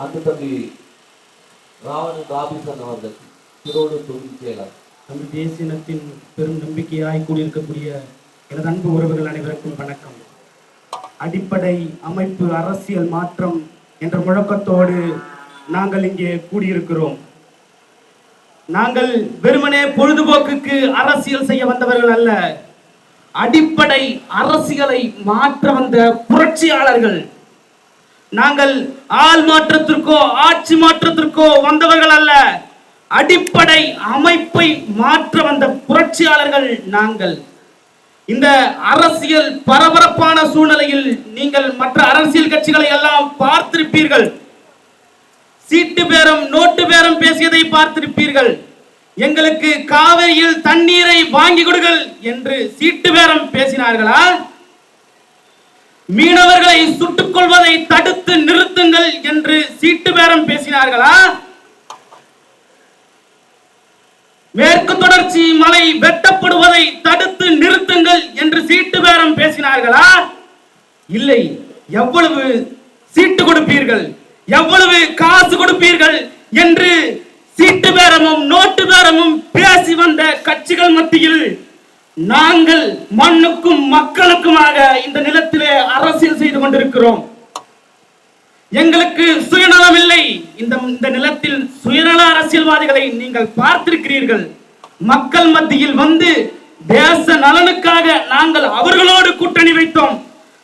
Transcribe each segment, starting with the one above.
அன்பு தம்பி ராவணன் ராபிசன் அவர்கள் திருவோடு தொகுதி செயலர் அந்த தேசியத்தின் பெரும் நம்பிக்கையாய் கூடியிருக்கக்கூடிய எனது அன்பு உறவுகள் அனைவருக்கும் வணக்கம். அடிப்படை அமைப்பு அரசியல் மாற்றம் என்ற முழக்கத்தோடு நாங்கள் இங்கே கூடியிருக்கிறோம். நாங்கள் வெறுமனே பொழுதுபோக்குக்கு அரசியல் செய்ய வந்தவர்கள் அல்ல அடிப்படை அரசியலை மாற்ற வந்த புரட்சியாளர்கள் நாங்கள் ஆள் மாற்றத்திற்கோ ஆட்சி மாற்றத்திற்கோ வந்தவர்கள் அல்ல. அடிப்படை அமைப்பை மாற்ற வந்த புரட்சியாளர்கள் நாங்கள். இந்த அரசியல் பரபரப்பான சூழ்நிலையில் நீங்கள் மற்ற அரசியல் கட்சிகளை எல்லாம் பார்த்திருப்பீர்கள். சீட்டு பேரம் நோட்டு பேரம் பேசியதை பார்த்திருப்பீர்கள். எங்களுக்கு காவிரியில் தண்ணீரை வாங்கி கொடுங்கள் என்று சீட்டு பேரம் பேசினார்களா மீனவர்களை சுட்டுக் கொள்வதை தடுத்து நிறுத்துங்கள் என்று சீட்டு பேரம் பேசினார்களா? மேற்கு தொடர்ச்சி மலை வெட்டப்படுவதை தடுத்து நிறுத்துங்கள் என்று சீட்டு பேரம் பேசினார்களா? இல்லை. எவ்வளவு சீட்டு கொடுப்பீர்கள்? எவ்வளவு காசு கொடுப்பீர்கள் என்று சீட்டு பேரமும் நோட்டு பேரமும் பேசி வந்த கட்சிகள் மத்தியில் நாங்கள் மண்ணுக்கும் மக்களுக்குமாக இந்த நிலத்திலே அரசியல் செய்து கொண்டிருக்கிறோம். எங்களுக்கு சுயநலம் இல்லை இந்த இந்த நிலத்தில் சுயநல அரசியல்வாதிகளை நீங்கள் பார்த்திருக்கிறீர்கள். மக்கள் மத்தியில் வந்து தேச நலனுக்காக நாங்கள் அவர்களோடு கூட்டணி வைத்தோம்.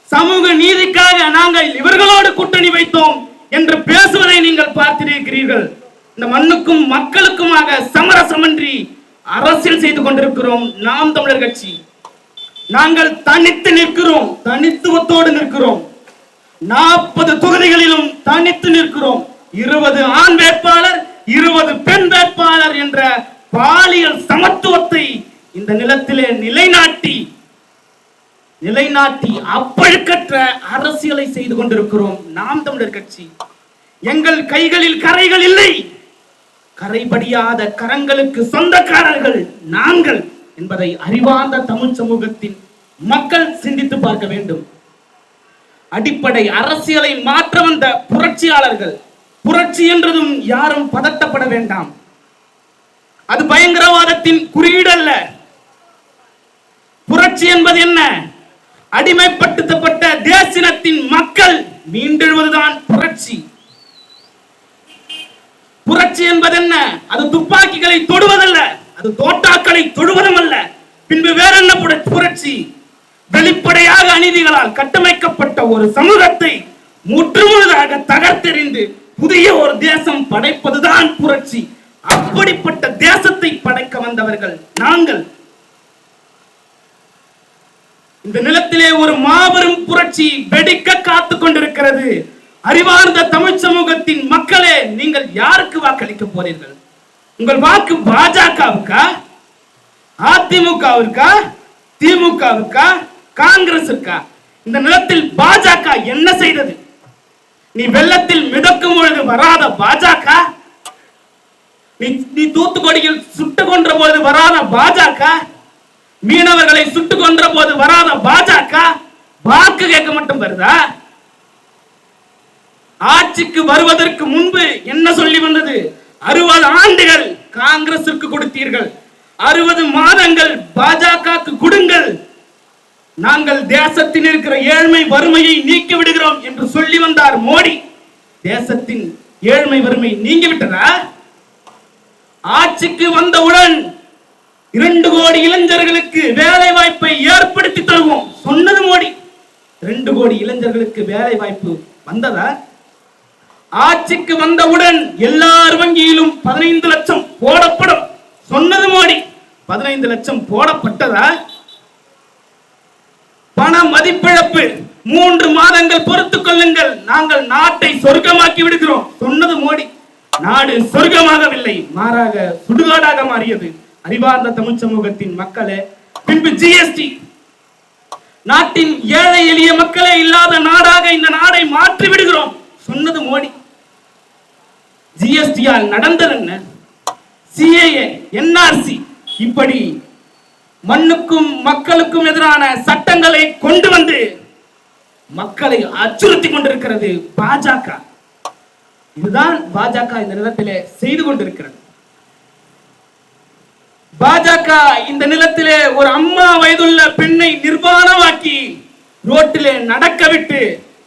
சமூக நீதிக்காக நாங்கள் இவர்களோடு கூட்டணி வைத்தோம் என்று பேசுவதை நீங்கள் பார்த்திருக்கிறீர்கள். இந்த மண்ணுக்கும் மக்களுக்குமாக சமரசமன்றி அரசியல் செய்து கொண்டிருக்கிறோம். நாம் தமிழர் கட்சி. நாங்கள் தனித்து நிற்கிறோம். தனித்துவத்தோடு நிற்கிறோம். நாற்பது தொகுதிகளிலும் தனித்து நிற்கிறோம். இருபது ஆண் வேட்பாளர் இருபது பெண் வேட்பாளர் என்ற பாலியல் சமத்துவத்தை இந்த நிலத்திலே நிலைநாட்டி நிலைநாட்டி அப்பழுக்கற்ற அரசியலை செய்து கொண்டிருக்கிறோம். நாம் தமிழர் கட்சி. எங்கள் கைகளில் கரைகள் இல்லை. கரைபடியாத கரங்களுக்கு சொந்தக்காரர்கள் நாங்கள் என்பதை அறிவார்ந்த தமிழ் சமூகத்தின் மக்கள் சிந்தித்து பார்க்க வேண்டும். அடிப்படை அரசியலை மாற்ற வந்த புரட்சியாளர்கள் புரட்சி என்றதும் யாரும் பதட்டப்பட வேண்டாம். அது பயங்கரவாதத்தின் குறியீடு அல்ல புரட்சி என்பது என்ன? அடிமைப்படுத்தப்பட்ட தேசினத்தின் மக்கள் மீண்டெழுவதுதான் புரட்சி. புரட்சி என்பது என்ன அது துப்பாக்கிகளை தொடுவதல்ல அது தோட்டாக்களை தொடுவதும் அல்ல பின்பு வேற என்ன புரட்சி? வெளிப்படையாக அநீதிகளால் கட்டமைக்கப்பட்ட ஒரு சமூகத்தை முற்றுமுழுதாக தகர்த்தெறிந்து புதிய ஒரு தேசம் படைப்பதுதான் புரட்சி. அப்படிப்பட்ட தேசத்தை படைக்க வந்தவர்கள் நாங்கள். இந்த நிலத்திலே ஒரு மாபெரும் புரட்சி வெடிக்க காத்து கொண்டிருக்கிறது. அறிவார்ந்த தமிழ் சமூகத்தின் மக்களே நீங்கள் யாருக்கு வாக்களிக்க போறீர்கள்? உங்கள் வாக்கு பாஜகவுக்கா? அதிமுகவிற்கா திமுகவுக்கா? காங்கிரசுக்கா? இந்த நிலத்தில் பாஜக என்ன செய்தது? நீ வெள்ளத்தில் மிதக்கும் பொழுது வராத பாஜக? நீ நீ தூத்துக்குடியில் சுட்டு கொன்ற போது வராத பாஜக? மீனவர்களை சுட்டு கொன்ற போது வராத பாஜக? வாக்கு கேட்க மட்டும் வருதா? ஆட்சிக்கு வருவதற்கு முன்பு என்ன சொல்லி வந்தது? அறுபது ஆண்டுகள் காங்கிரசுக்கு கொடுத்தீர்கள். அறுபது மாதங்கள் பாஜகவுக்கு கொடுங்கள். நாங்கள் தேசத்தில் இருக்கிற ஏழ்மை வறுமையை நீக்கி விடுகிறோம் என்று சொல்லி வந்தார் மோடி. தேசத்தின் ஏழ்மை வறுமை நீங்கி விட்டதா? ஆட்சிக்கு வந்தவுடன் இரண்டு கோடி இளைஞர்களுக்கு வேலை வாய்ப்பை ஏற்படுத்தி தருவோம் சொன்னது மோடி. ரெண்டு கோடி இளைஞர்களுக்கு வேலை வாய்ப்பு வந்ததா? ஆட்சிக்கு வந்தவுடன் எல்லார் வங்கியிலும் பதினைந்து லட்சம் போடப்படும். சொன்னது மோடி. பதினைந்து லட்சம் போடப்பட்டதா? பண மதிப்பிழப்பு மூன்று மாதங்கள் பொறுத்துக் கொள்ளுங்கள். நாங்கள் நாட்டை சொர்க்கமாக்கி விடுகிறோம். சொன்னது மோடி. நாடு சொர்க்கமாகவில்லை மாறாக சுடுகாடாக மாறியது. அறிவார்ந்த தமிழ் சமூகத்தின் மக்களே பின்பு ஜிஎஸ்டி நாட்டின் ஏழை எளிய மக்களே இல்லாத நாடாக இந்த நாடை மாற்றி விடுகிறோம். சொன்னது மோடி. ஜிஎஸ்டியால் நடந்தது என்ன? சிஏஏ என்ஆர்சி இப்படி மண்ணுக்கும் மக்களுக்கும் எதிரான சட்டங்களை கொண்டு வந்து மக்களை அச்சுறுத்தி கொண்டிருக்கிறது பாஜக. இதுதான் பாஜக இந்த நிலத்திலே செய்து கொண்டிருக்கிறது. பாஜக இந்த நிலத்திலே ஒரு அம்மா வயதுள்ள பெண்ணை நிர்வாணமாக்கி ரோட்டிலே நடக்க விட்டு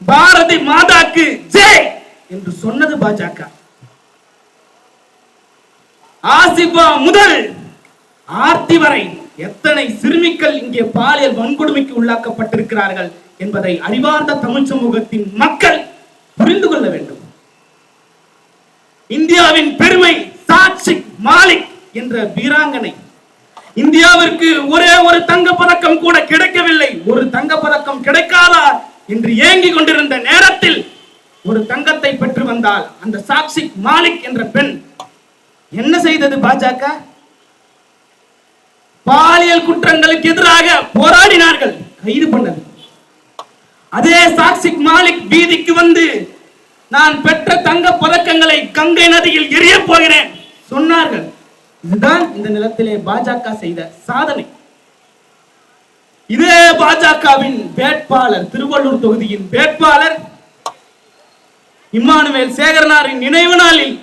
பாரதி மாதாக்கு ஜெய் என்று சொன்னது பாஜக. ஆசிபா முதல் ஆர்த்தி வரை எத்தனை சிறுமிகள் இங்கே பாலியல் வன்கொடுமைக்கு உள்ளாக்கப்பட்டிருக்கிறார்கள் என்பதை அறிவார்ந்த தமிழ் சமூகத்தின் மக்கள் புரிந்து கொள்ள வேண்டும். இந்தியாவின் பெருமை சாட்சி மாலிக் என்ற வீராங்கனை. இந்தியாவிற்கு ஒரே ஒரு தங்க பதக்கம் கூட கிடைக்கவில்லை. ஒரு தங்க பதக்கம் கிடைக்காதா என்று ஏங்கிக் கொண்டிருந்த நேரத்தில் ஒரு தங்கத்தை பெற்று வந்தால் அந்த சாக்ஷி மாலிக் என்ற பெண் என்ன செய்தது பாஜக? பாலியல் குற்றங்களுக்கு எதிராக போராடினார்கள். கைது பண்ணது. அதே சாக்சிக் மாலிக் வீதிக்கு வந்து நான் பெற்ற தங்க பதக்கங்களை கங்கை நதியில் எரிய போகிறேன். சொன்னார்கள். இதுதான் இந்த நிலத்திலே பாஜக செய்த சாதனை. இதே பாஜகவின் வேட்பாளர் திருவள்ளூர் தொகுதியின் வேட்பாளர் இம்மானுவேல் சேகரனாரின் நினைவு நாளில்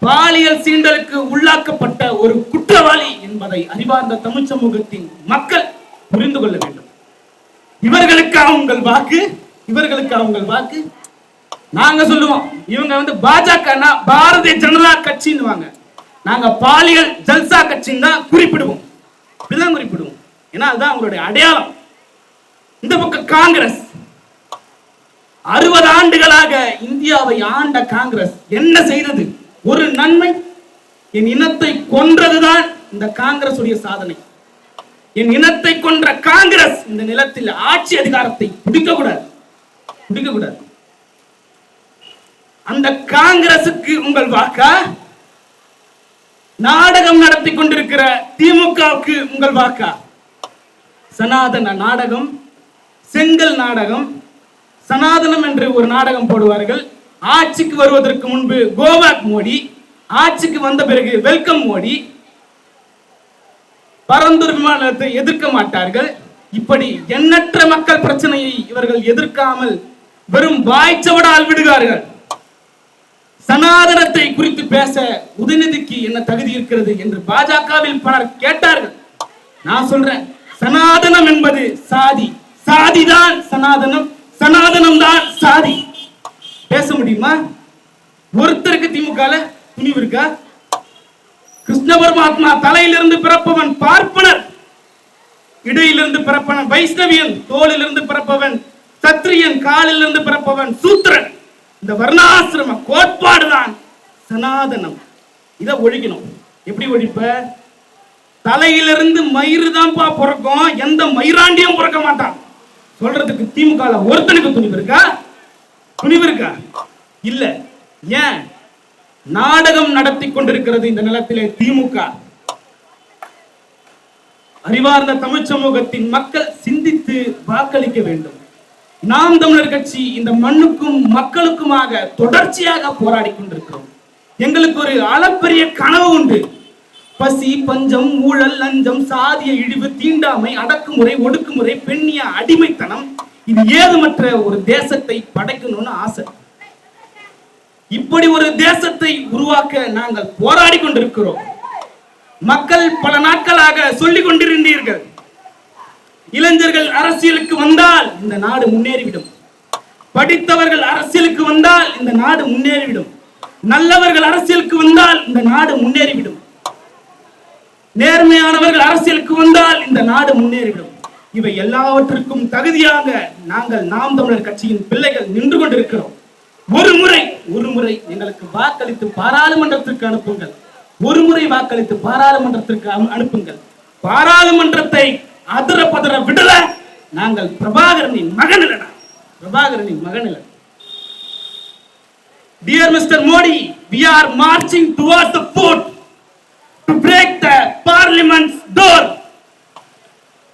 பாலியல் சீண்டலுக்கு உள்ளாக்கப்பட்ட ஒரு குற்றவாளி என்பதை அறிவார்ந்த தமிழ் சமூகத்தின் மக்கள் புரிந்து கொள்ள வேண்டும். இவர்களுக்காக உங்கள் வாக்கு? இவர்களுக்காக உங்கள் வாக்கு? நாங்க சொல்லுவோம் இவங்க வந்து பாஜக பாரதிய ஜனதா கட்சின்னு நாங்க பாலியல் ஜல்சா கட்சின்னு தான் குறிப்பிடுவோம். இப்படிதான் குறிப்பிடுவோம். ஏன்னா அதுதான் அவங்களுடைய அடையாளம். இந்த பக்கம் காங்கிரஸ். அறுபது ஆண்டுகளாக இந்தியாவை ஆண்ட காங்கிரஸ் என்ன செய்தது? ஒரு நன்மை என் இனத்தை கொன்றதுதான் இந்த காங்கிரஸ் உடைய சாதனை. என் இனத்தை கொன்ற காங்கிரஸ் இந்த நிலத்தில் ஆட்சி அதிகாரத்தை பிடிக்க கூடாது. பிடிக்க கூடாது. அந்த காங்கிரசுக்கு உங்கள் வாக்கா? நாடகம் நடத்தி கொண்டிருக்கிற திமுகவுக்கு உங்கள் வாக்கா? சனாதன நாடகம் செங்கல் நாடகம் சனாதனம் என்று ஒரு நாடகம் போடுவார்கள். ஆட்சிக்கு வருவதற்கு முன்பு கோபாக் மோடி ஆட்சிக்கு வந்த பிறகு வெல்கம் மோடி பரந்தூர் விமானத்தை எதிர்க்க மாட்டார்கள். இப்படி எண்ணற்ற மக்கள் பிரச்சனையை இவர்கள் எதிர்க்காமல் வெறும் வாய்ச்சவடால் விடுகிறார்கள். சனாதனத்தை குறித்து பேச உதயநிதிக்கு என்ன தகுதி இருக்கிறது என்று பாஜகவில் பலர் கேட்டார்கள். நான் சொல்றேன் சனாதனம் என்பது சாதி. சாதிதான் சனாதனம் சனாதனம் தான் சாதி. பேச முடியுமா? ஒருத்தருக்கு திமுக துணிவு இருக்கா? கிருஷ்ண பரமாத்மா தலையிலிருந்து பிறப்பவன் பார்ப்பனர். இடையிலிருந்து பிறப்பவன் வைஷ்ணவியன் தோளிலிருந்து பிறப்பவன் சத்திரியன் காலிலிருந்து பிறப்பவன் சூத்திரன். இந்த வர்ணாசிரம கோட்பாடுதான் சனாதனம். இதை ஒழிக்கணும். எப்படி ஒழிப்ப? தலையிலிருந்து மயிறு தான்ப்பா பிறக்கும். எந்த மயிராண்டியும் பிறக்க மாட்டான். சொல்றதுக்கு திமுக ஒருத்தனுக்கு துணிவு இருக்கா? துணிவு இருக்கா இல்ல ஏன் நாடகம் நடத்தி கொண்டிருக்கிறது இந்த நிலத்திலே திமுக? அறிவார்ந்த தமிழ் சமூகத்தின் மக்கள் சிந்தித்து வாக்களிக்க வேண்டும். நாம் தமிழர் கட்சி இந்த மண்ணுக்கும் மக்களுக்குமாக தொடர்ச்சியாக போராடி கொண்டிருக்கிறோம். எங்களுக்கு ஒரு அளப்பரிய கனவு உண்டு. பசி பஞ்சம் ஊழல் லஞ்சம் சாதிய இழிவு தீண்டாமை அடக்குமுறை ஒடுக்குமுறை பெண்ணிய அடிமைத்தனம் இது ஏதுமற்ற ஒரு தேசத்தை படைக்கணும்னு ஆசை. இப்படி ஒரு தேசத்தை உருவாக்க நாங்கள் போராடி கொண்டிருக்கிறோம். மக்கள் பல நாட்களாக சொல்லிக் கொண்டிருந்தீர்கள். இளைஞர்கள் அரசியலுக்கு வந்தால் இந்த நாடு முன்னேறிவிடும். படித்தவர்கள் அரசியலுக்கு வந்தால் இந்த நாடு முன்னேறிவிடும். நல்லவர்கள் அரசியலுக்கு வந்தால் இந்த நாடு முன்னேறிவிடும். நேர்மையானவர்கள் அரசியலுக்கு வந்தால் இந்த நாடு முன்னேறிவிடும். இவை எல்லாவற்றிற்கும் தகுதியாக நாங்கள் நாம் தமிழர் கட்சியின் பிள்ளைகள் நின்று கொண்டிருக்கிறோம். ஒரு முறை ஒரு முறை எங்களுக்கு வாக்களித்து பாராளுமன்றத்திற்கு அனுப்புங்கள். ஒரு முறை வாக்களித்து பாராளுமன்றத்திற்கு அனுப்புங்கள். பாராளுமன்றத்தை அதிர பதற விடல நாங்கள் பிரபாகரனின் மகனிலனா? பிரபாகரனின் மகனில dear mister Modi we are marching toward the foot to break the parliament door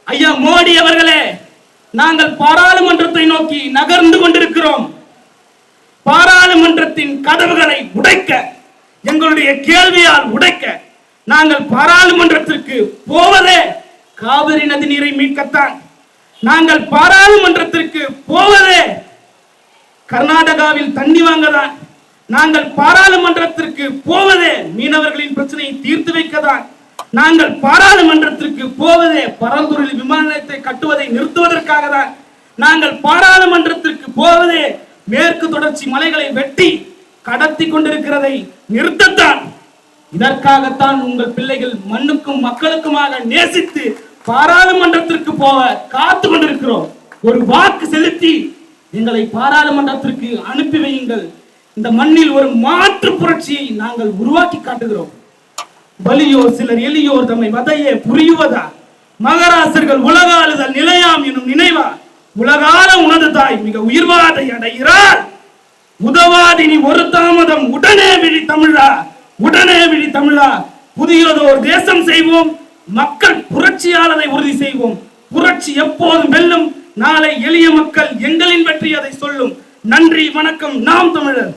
ஐயா மோடி அவர்களே நாங்கள் பாராளுமன்றத்தை நோக்கி நகர்ந்து கொண்டிருக்கிறோம். பாராளுமன்றத்தின் கதவுகளை உடைக்க எங்களுடைய கேள்வியால் உடைக்க நாங்கள் பாராளுமன்றத்திற்கு போவதே காவிரி நதி நீரை மீட்கத்தான். நாங்கள் பாராளுமன்றத்திற்கு போவதே கர்நாடகாவில் தண்ணி வாங்கதான் நாங்கள் பாராளுமன்றத்திற்கு போவதே மீனவர்களின் பிரச்சனையை தீர்த்து வைக்கதான் நாங்கள் பாராளுமன்றத்திற்கு போவதே பரந்தூரில் விமான நிலையத்தை கட்டுவதை நிறுத்துவதற்காக தான். நாங்கள் பாராளுமன்றத்திற்கு போவதே மேற்கு தொடர்ச்சி மலைகளை வெட்டி கடத்தி கொண்டிருக்கிறதை நிறுத்தத்தான். இதற்காகத்தான் உங்கள் பிள்ளைகள் மண்ணுக்கும் மக்களுக்குமாக நேசித்து பாராளுமன்றத்திற்கு போக காத்து கொண்டிருக்கிறோம். ஒரு வாக்கு செலுத்தி எங்களை பாராளுமன்றத்திற்கு அனுப்பி வையுங்கள். இந்த மண்ணில் ஒரு மாற்று புரட்சியை நாங்கள் உருவாக்கி காட்டுகிறோம். வலியோர் சிலர் எளியோர் தம்மை வதையே புரியுவதா? மகராசர்கள் உலகாளுதல் நிலையாம் எனும் நினைவா? உலகால உனது தாய் மிக உயிர்வாதை அடைகிறார். உதவாதினி ஒரு தாமதம் உடனே விழி தமிழா? உடனே விழி தமிழா? புதியதோர் தேசம் செய்வோம் மக்கள் புரட்சியாளரை உறுதி செய்வோம். புரட்சி எப்போதும் வெல்லும் நாளை எளிய மக்கள் எங்களின் பற்றி அதை சொல்லும். நன்றி வணக்கம் நாம் தமிழர்.